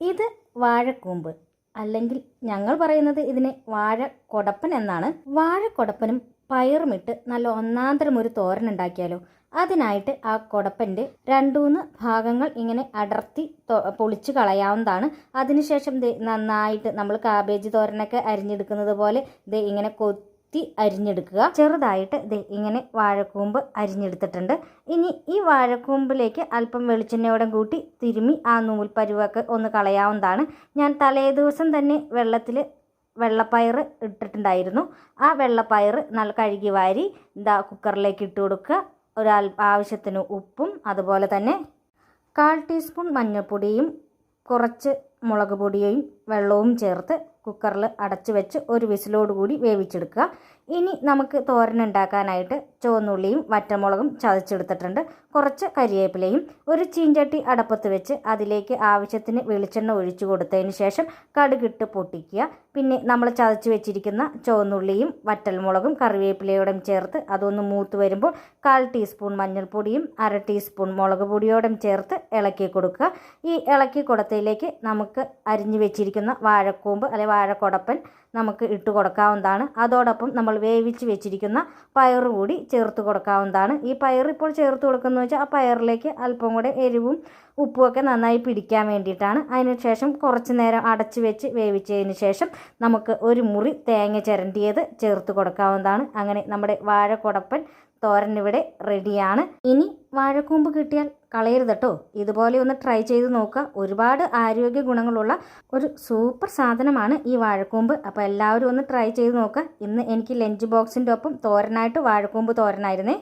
ഇത് വാഴക്കൂമ്പ്. അല്ലെങ്കിൽ ഞങ്ങൾ പറയുന്നത് ഇതിനെ വാഴക്കൊടപ്പൻ എന്നാണ്. വാഴ വാഴക്കൊടപ്പനും പയറുമിട്ട് നല്ല ഒന്നാന്തരം ഒരു തോരൻ ഉണ്ടാക്കിയാലോ അതിനായിട്ട് ആ കൊടപ്പന്റെ രണ്ടൂന്ന് ഭാഗങ്ങൾ ഇങ്ങനെ അടർത്തി പൊളിച്ച് കളയാവുന്നതാണ്. അതിനുശേഷം ദേ നന്നായിട്ട് നമ്മൾ കാബേജ് തോരനൊക്കെ അരിഞ്ഞെടുക്കുന്നത് പോലെ ദേ ഇങ്ങനെ കൊത്തി അരിഞ്ഞെടുക്കുക. ചെറുതായിട്ട് ദേ ഇങ്ങനെ വാഴക്കൂമ്പ് അരിഞ്ഞെടുത്തിട്ടുണ്ട്. ഇനി ഈ വാഴക്കൂമ്പിലേക്ക് അല്പം വെളിച്ചെണ്ണയോടെ കൂട്ടി തിരുമി ആ നൂൽ പരുവൊക്കെ ഒന്ന് കളയാവുന്നതാണ്. ഞാൻ തലേ ദിവസം തന്നെ വെള്ളത്തിൽ വെള്ളപ്പയർ ഇട്ടിട്ടുണ്ടായിരുന്നു. ആ വെള്ളപ്പയർ നല്ല കഴുകി വാരി ഇതാ കുക്കറിലേക്ക് ഇട്ട് കൊടുക്കുക. ഒരു ആവശ്യത്തിന് ഉപ്പും അതുപോലെ തന്നെ കാൽ ടീസ്പൂൺ മഞ്ഞൾപ്പൊടിയും കുറച്ച് മുളക് പൊടിയും വെള്ളവും ചേർത്ത് കുക്കറിൽ അടച്ചു വെച്ച് ഒരു വിസിലോട് കൂടി വേവിച്ചെടുക്കുക. ഇനി നമുക്ക് തോരൻ ഉണ്ടാക്കാനായിട്ട് ചുവന്നുള്ളിയും വറ്റമുളകും ചതച്ചെടുത്തിട്ടുണ്ട്. കുറച്ച് കരിവേപ്പിലയും ഒരു ചീഞ്ചട്ടി അടപ്പത്ത് വെച്ച് അതിലേക്ക് ആവശ്യത്തിന് വെളിച്ചെണ്ണ ഒഴിച്ചു കൊടുത്തതിന് ശേഷം കടുകിട്ട് പൊട്ടിക്കുക. പിന്നെ നമ്മൾ ചതച്ച് വെച്ചിരിക്കുന്ന ചുവന്നുള്ളിയും വറ്റൽമുളകും കറിവേപ്പിലയോടും ചേർത്ത് അതൊന്ന് മൂത്ത് വരുമ്പോൾ കാൽ ടീസ്പൂൺ മഞ്ഞൾപ്പൊടിയും അര ടീസ്പൂൺ മുളക് പൊടിയോടും ചേർത്ത് ഇളക്കി കൊടുക്കുക. ഈ ഇളക്കി കൊടുത്തതിലേക്ക് നമുക്ക് അരിഞ്ഞു വെച്ചിരിക്കുന്ന വാഴക്കൂമ്പ് അല്ലെ വാഴക്കൊടപ്പൻ നമുക്ക് ഇട്ട് കൊടുക്കാവുന്നതാണ്. അതോടൊപ്പം നമ്മൾ വേവിച്ച് വെച്ചിരിക്കുന്ന പയർ കൂടി ചേർത്ത് കൊടുക്കാവുന്നതാണ്. ഈ പയർ ഇപ്പോൾ ചേർത്ത് കൊടുക്കുന്നത് വെച്ചാൽ ആ പയറിലേക്ക് അല്പം കൂടെ എരിവും ഉപ്പുമൊക്കെ നന്നായി പിടിക്കാൻ വേണ്ടിയിട്ടാണ്. അതിനുശേഷം കുറച്ച് നേരം അടച്ച് വെച്ച് വേവിച്ചതിന് ശേഷം നമുക്ക് ഒരു മുറി തേങ്ങ ചിരണ്ടിയത് ചേർത്ത് കൊടുക്കാവുന്നതാണ്. അങ്ങനെ നമ്മുടെ വാഴക്കൊടപ്പൻ തോരൻ ഇവിടെ റെഡിയാണ്. ഇനി വാഴക്കൂമ്പ് കിട്ടിയാൽ കളയരുത് കേട്ടോ ഇതുപോലെ ഒന്ന് ട്രൈ ചെയ്ത് നോക്കുക. ഒരുപാട് ആരോഗ്യ ഗുണങ്ങളുള്ള ഒരു സൂപ്പർ സാധനമാണ് ഈ വാഴക്കൂമ്പ്. അപ്പോൾ എല്ലാവരും ഒന്ന് ട്രൈ ചെയ്ത് നോക്കുക. ഇന്ന് എനിക്ക് ലഞ്ച് ബോക്സിന്റെ ഒപ്പം തോരനായിട്ട് വാഴക്കൂമ്പ് തോരനായിരുന്നേ.